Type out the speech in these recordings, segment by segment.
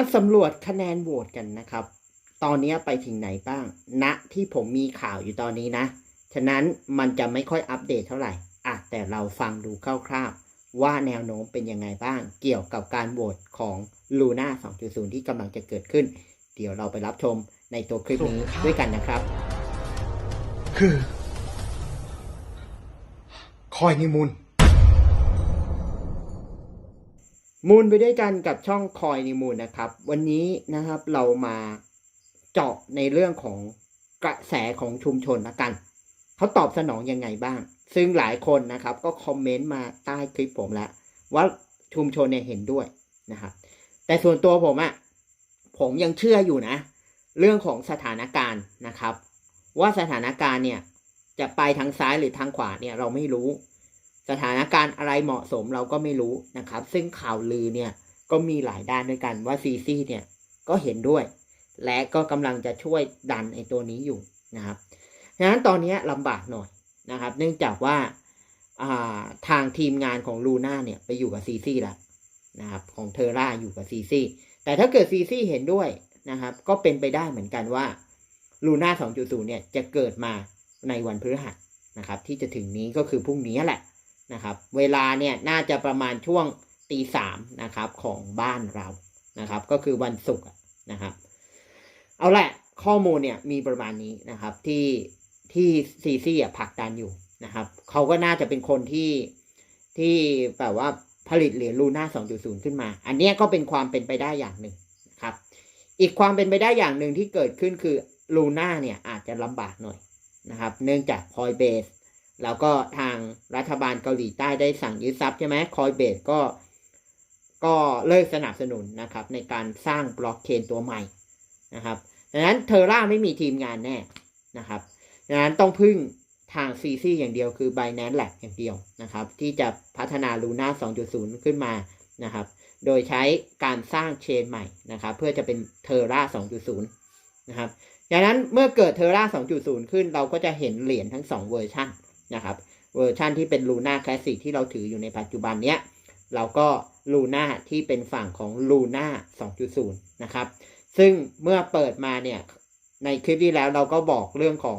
มาสำรวจคะแนนโหวตกันนะครับ ตอนนี้ไปถึงไหนบ้างณที่ผมมีข่าวอยู่ตอนนี้นะ ฉะนั้นมันจะไม่ค่อยอัปเดตเท่าไหร่อะแต่เราฟังดูคร่าวๆ ว่าแนวโน้มเป็นยังไงบ้าง เกี่ยวกับการโหวตของ Luna 2.0 ที่กำลังจะเกิดขึ้น เดี๋ยวเราไปรับชมในตัวคลิปนี้ด้วยกันนะครับ คือ คอยนิมูล มูลไปด้วยกันกับช่องคอยนิมูลนะครับ วันนี้นะครับเรามาเจาะในเรื่องของกระแสของชุมชนละกัน เขาตอบสนองยังไงบ้าง ซึ่งหลายคนนะครับ ก็คอมเมนต์มาใต้คลิปผมแล้ว ว่าชุมชนเนี่ยเห็นด้วยนะครับ แต่ส่วนตัวผมอะผมยังเชื่ออยู่นะ เรื่องของสถานการณ์นะครับ ว่าสถานการณ์เนี่ยจะไปทางซ้ายหรือทางขวาเนี่ยเราไม่รู้ สถานการณ์อะไรเหมาะสมเราก็ไม่รู้นะครับ ซึ่งข่าวลือเนี่ยก็มีหลายด้านด้วยกันว่าซีซีเนี่ยก็เห็นด้วย และก็กำลังจะช่วยดันไอ้ตัวนี้อยู่นะครับดังนั้นตอนนี้ลำบากหน่อยนะครับ เนื่องจากว่าาทางทีมงานของลูน่าเนี่ยไปอยู่กับซีซีแล้วนะครับของเทอร่าอยู่กับซีซีแต่ถ้าเกิดซีซีเห็นด้วยนะครับ ก็เป็นไปได้เหมือนกันว่าลูน่า2.0เนี่ยจะเกิดมาในวันพฤหัสนะครับ ที่จะถึงนี้ก็คือพรุ่งนี้แหละ นะครับ เวลาเนี่ยน่าจะประมาณช่วงตีสามนะครับของบ้านเรานะครับ ก็คือวันศุกร์นะครับ เอาแหละข้อมูลเนี่ยมีประมาณนี้นะครับที่ที่ซีซี่อะผลักดันอยู่นะครับเขาก็น่าจะเป็นคนที่ที่แบบว่าผลิตเหรียญลูน่า 2.0 ขึ้นมา อันนี้ก็เป็นความเป็นไปได้อย่างหนึ่งนะครับ อีกความเป็นไปได้อย่างหนึ่งที่เกิดขึ้นคือลูน่าเนี่ยอาจจะลำบากหน่อยนะครับ เนื่องจากคอยเบส แล้วก็ทางรัฐบาลเกาหลีใต้ได้สั่งยึดทรัพย์ใช่ไหมคอยเบสก็ก็เลิกสนับสนุนนะครับ ในการสร้างบล็อกเชนตัวใหม่นะครับดังนั้นเทอร่าไม่มีทีมงานแน่นะครับดังนั้นต้องพึ่งทางซีซีอย่างเดียวคือ Binance Lab อย่างเดียวนะครับ ที่จะพัฒนา Luna 2.0 ขึ้นมานะครับ โดยใช้การสร้างเชนใหม่นะครับ เพื่อจะเป็นเทอร่า2.0 นะครับดังนั้นเมื่อเกิดเทอร่า2.0 ขึ้นเราก็จะเห็นเหรียญทั้ง 2 เวอร์ชัน นะครับเวอร์ชันที่เป็นลูน่าคลาสสิกที่เราถืออยู่ในปัจจุบันเนี้ยเราก็ลูน่าที่เป็นฝั่งของลูน่า2.0 นะครับ ซึ่งเมื่อเปิดมาเนี่ย ในคลิปที่แล้วเราก็บอกเรื่องของ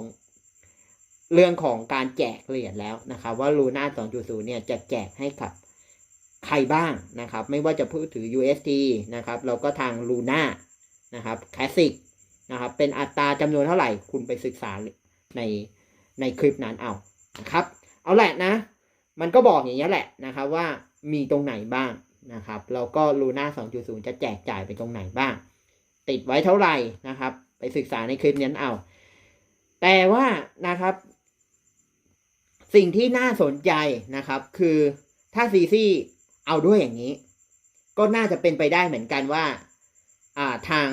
เรื่องของการแจกเหรียญแล้วนะครับ ว่าลูน่า2.0 เนี่ยจะแจกให้กับใครบ้างนะครับ ไม่ว่าจะพูดถือ UST นะครับ เราก็ทางลูน่านะครับคลาสสิกนะครับ เป็นอัตราจำนวนเท่าไหร่คุณไปศึกษาในในคลิปนั้นเอา นะครับ เอาแหละนะ มันก็บอกอย่างนี้แหละนะครับว่ามีตรงไหนบ้างนะครับแล้วก็ลูน่า2.0 จะแจกจ่ายไปตรงไหนบ้าง ติดไว้เท่าไหร่นะครับ ไปศึกษาในคลิปนั้นเอา แต่ว่านะครับ สิ่งที่น่าสนใจนะครับ คือถ้าซีซีเอาด้วยอย่างนี้ ก็น่าจะเป็นไปได้เหมือนกันว่าอ่าทาง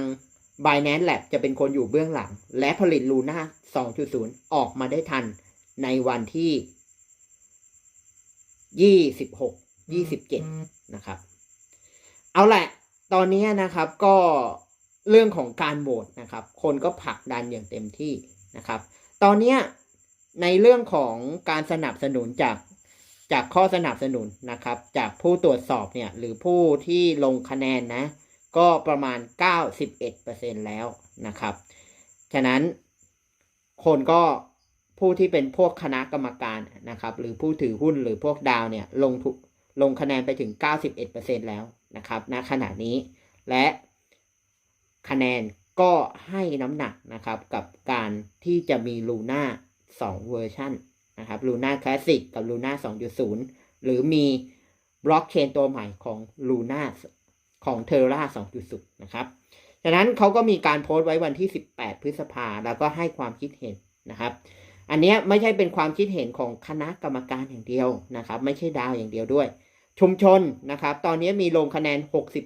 Binance Lab จะเป็นคนอยู่เบื้องหลัง และผลิตลูน่า2.0 ออกมาได้ทัน ในวันที่ยี่สิบหกยี่สิบเจ็ดนะครับ เอาแหละ ตอนนี้นะครับก็เรื่องของการโหวตนะครับ คนก็ผลักดันอย่างเต็มที่นะครับ ตอนนี้ในเรื่องของการสนับสนุนจากจากข้อสนับสนุนนะครับ จากผู้ตรวจสอบเนี่ยหรือผู้ที่ลงคะแนนนะ ก็ประมาณ 91%แล้วนะครับ ฉะนั้นคนก็ ผู้ที่เป็นพวกคณะกรรมการนะครับ หรือผู้ถือหุ้นหรือพวกดาวเนี่ยลงทุลงคะแนนไปถึง 91%แล้วนะครับณขณะนี้ และคะแนนก็ให้น้ำหนักนะครับกับการที่จะมีลูน่า2เวอร์ชันนะครับลูน่าคลาสสิกกับลูน่า2.0 หรือมีบล็อกเชนตัวใหม่ของลูน่าของเทอร่า2.0 นะครับฉะนั้นเขาก็มีการโพสต์ไว้วันที่ 18 พฤษภาแล้วก็ให้ความคิดเห็นนะครับ อันเนี้ยไม่ใช่เป็นความคิดเห็นของคณะกรรมการอย่างเดียวนะครับ ไม่ใช่ดาวอย่างเดียวด้วย ชุมชนนะครับ ตอนนี้มีลงคะแนน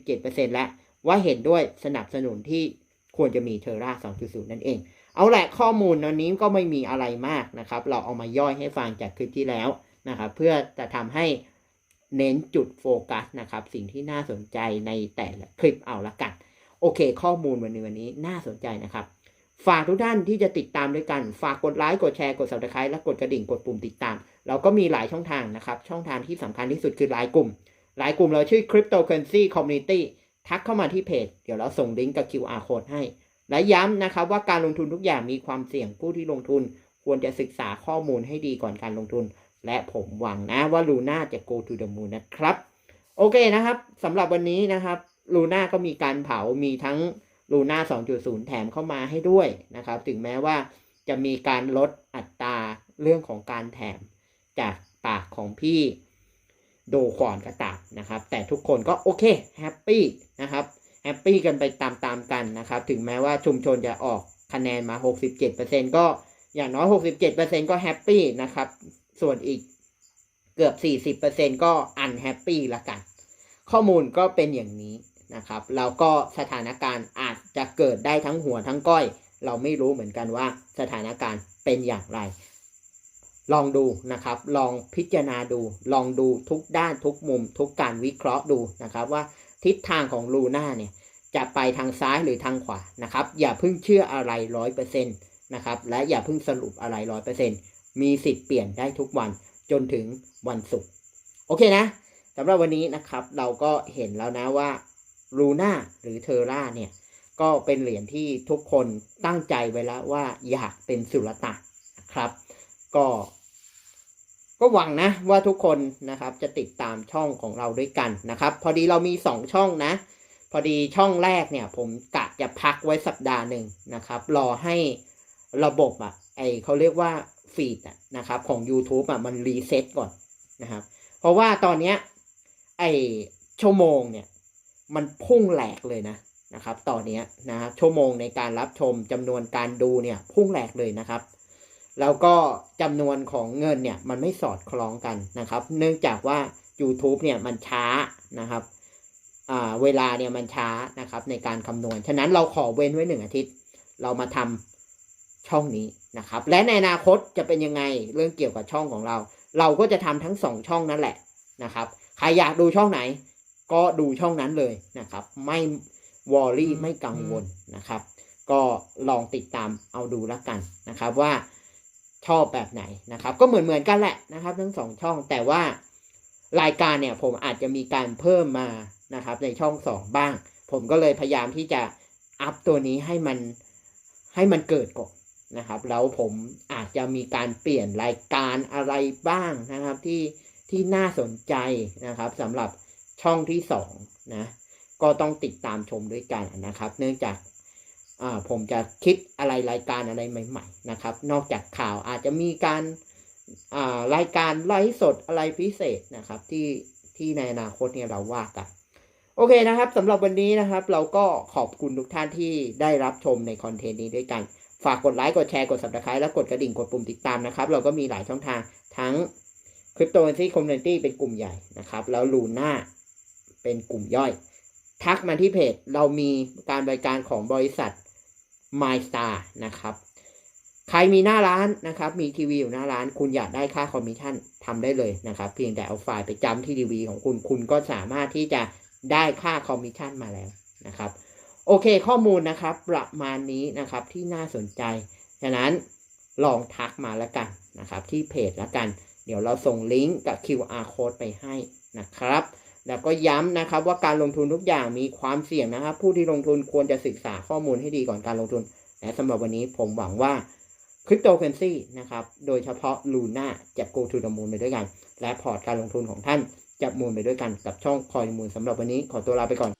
67%แล้วว่าเห็นด้วยสนับสนุนที่ควรจะมีเทอร่า 2.0 นั่นเอง เอาแหละข้อมูลอันนี้ก็ไม่มีอะไรมากนะครับ เราเอามาย่อยให้ฟังจากคลิปที่แล้วนะครับ เพื่อจะทำให้เน้นจุดโฟกัสนะครับ สิ่งที่น่าสนใจในแต่ละคลิปเอาละกัน โอเค ข้อมูลวันนี้วันนี้น่าสนใจนะครับ ฝากทุกท่านที่จะติดตามด้วยกัน ฝากกดไลค์ กดแชร์ กด subscribe และกดกระดิ่ง กดปุ่มติดตาม เราก็มีหลายช่องทางนะครับ ช่องทางที่สำคัญที่สุดคือไลน์กลุ่ม ไลน์กลุ่มเราชื่อ cryptocurrency community ทักเข้ามาที่เพจ เดี๋ยวเราส่งลิงก์กับ QR code ให้ และย้ำนะครับว่าการลงทุนทุกอย่างมีความเสี่ยง ผู้ที่ลงทุน ควรจะศึกษาข้อมูลให้ดีก่อนการลงทุน และผมหวังนะว่าลูน่าจะ go to the moon นะครับ โอเคนะครับสำหรับวันนี้นะครับลูน่าก็มีการเผา มีทั้ง ลูน่า2.0 แถมเข้ามาให้ด้วยนะครับ ถึงแม้ว่าจะมีการลดอัตราเรื่องของการแถมจากปากของพี่โดควอนกระตากนะครับ แต่ทุกคนก็โอเคแฮปปี้นะครับแฮปปี้กันไปตามๆกันนะครับ ถึงแม้ว่าชุมชนจะออกคะแนนมา 67%ก็อย่างน้อย 67%ก็แฮปปี้นะครับ ส่วนอีกเกือบ 40%ก็อันแฮปปี้ละกัน ข้อมูลก็เป็นอย่างนี้ นะครับแล้วก็สถานการณ์อาจจะเกิดได้ทั้งหัวทั้งก้อย เราไม่รู้เหมือนกันว่าสถานการณ์เป็นอย่างไร ลองดูนะครับ ลองพิจารณาดู ลองดูทุกด้านทุกมุม ทุกการวิเคราะห์ดูนะครับว่าทิศทางของลูน่าเนี่ยจะไปทางซ้ายหรือทางขวานะครับ อย่าเพิ่งเชื่ออะไรร้อยเปอร์เซ็นต์นะครับ และอย่าเพิ่งสรุปอะไรร้อยเปอร์เซ็นต์มีสิทธิ์เปลี่ยนได้ทุกวันจนถึงวันศุกร์โอเคนะสำหรับวันนี้นะครับเราก็เห็นแล้วนะว่า ลูน่าหรือเทอร่าเนี่ย ก็เป็นเหรียญที่ทุกคนตั้งใจไว้แล้วว่าอยากเป็นสุลต่านนะครับ ก็ ก็หวังนะว่าทุกคนนะครับจะติดตามช่องของเราด้วยกันนะครับ พอดีเรามีสองช่องนะ พอดีช่องแรกเนี่ย ผมกะจะพักไว้สัปดาห์หนึ่งนะครับ รอให้ระบบอะไอเขาเรียกว่าฟีดอะนะครับของ YouTube อะมันรีเซ็ตก่อนนะครับ เพราะว่าตอนเนี้ยไอชั่วโมงเนี่ย มันพุ่งแหลกเลยนะนะครับตอนเนี้ยนะครับชั่วโมงในการรับชมจำนวนการดูเนี่ยพุ่งแหลกเลยนะครับ แล้วก็จำนวนของเงินเนี่ยมันไม่สอดคล้องกันนะครับ เนื่องจากว่า YouTube เนี่ยมันช้านะครับเวลาเนี่ยมันช้านะครับในการคำนวณ ฉะนั้นเราขอเว้นไว้หนึ่งอาทิตย์ เรามาทำช่องนี้นะครับ และในอนาคตจะเป็นยังไงเรื่องเกี่ยวกับช่องของเรา เราก็จะทำทั้งสองช่องนั่นแหละนะครับ ใครอยากดูช่องไหน ก็ดูช่องนั้นเลยนะครับ ไม่วอรี่ไม่กังวลนะครับ ก็ลองติดตามเอาดูแล้วกันนะครับว่าชอบแบบไหนนะครับ ก็เหมือนเหมือนกันแหละนะครับ ทั้งสองช่องแต่ว่ารายการเนี่ยผมอาจจะมีการเพิ่มมานะครับ ในช่องสองบ้าง ผมก็เลยพยายามที่จะอัพตัวนี้ให้มันให้มันเกิดก่อนนะครับ แล้วผมอาจจะมีการเปลี่ยนรายการอะไรบ้างนะครับที่ที่น่าสนใจนะครับสำหรับ ช่องที่สองนะก็ต้องติดตามชมด้วยกันนะครับ เนื่องจากาผมจะคิดอะไรรายการอะไรใหม่ๆนะครับ นอกจากข่าวอาจจะมีการารายการไลฟ์สดอะไรพิเศษนะครับ ที่ที่ในอนาคตเนี่ยเราว่ากันโอเคนะครับสำหรับวันนี้นะครับ เราก็ขอบคุณทุกท่านที่ได้รับชมในคอนเทนต์นี้ด้วยกัน ฝากกดไลค์กดแชร์กด subscribe และกดกระดิ่งกดปุ่มติดตามนะครับ เราก็มีหลายช่องทางทั้ง Cryptocurrency Community เป็นกลุ่มใหญ่นะครับ แล้วลูน่า เป็นกลุ่มย่อย ทักมาที่เพจเรามีการบริการของบริษัท MyStar นะครับใครมีหน้าร้านนะครับ มีทีวีอยู่หน้าร้าน คุณอยากได้ค่าคอมมิชชั่นทำได้เลยนะครับ เพียงแต่เอาไฟล์ไปจำที่ทีวีของคุณ คุณก็สามารถที่จะได้ค่าคอมมิชชั่นมาแล้วนะครับ โอเคข้อมูลนะครับประมาณนี้นะครับที่น่าสนใจ ฉะนั้นลองทักมาแล้วกันนะครับ ที่เพจแล้วกัน เดี๋ยวเราส่งลิงก์กับ QR code ไปให้นะครับ แล้วก็ย้ำนะครับว่าการลงทุนทุกอย่างมีความเสี่ยงนะครับ ผู้ที่ลงทุนควรจะศึกษาข้อมูลให้ดีก่อนการลงทุน และสำหรับวันนี้ผมหวังว่าคริปโตเคอเรนซีนะครับ โดยเฉพาะลูน่าจะโกทูดมูลไปด้วยกัน และพอร์ตการลงทุนของท่านจะมูลไปด้วยกันกับช่องคอยมูลสำหรับวันนี้ขอตัวลาไปก่อน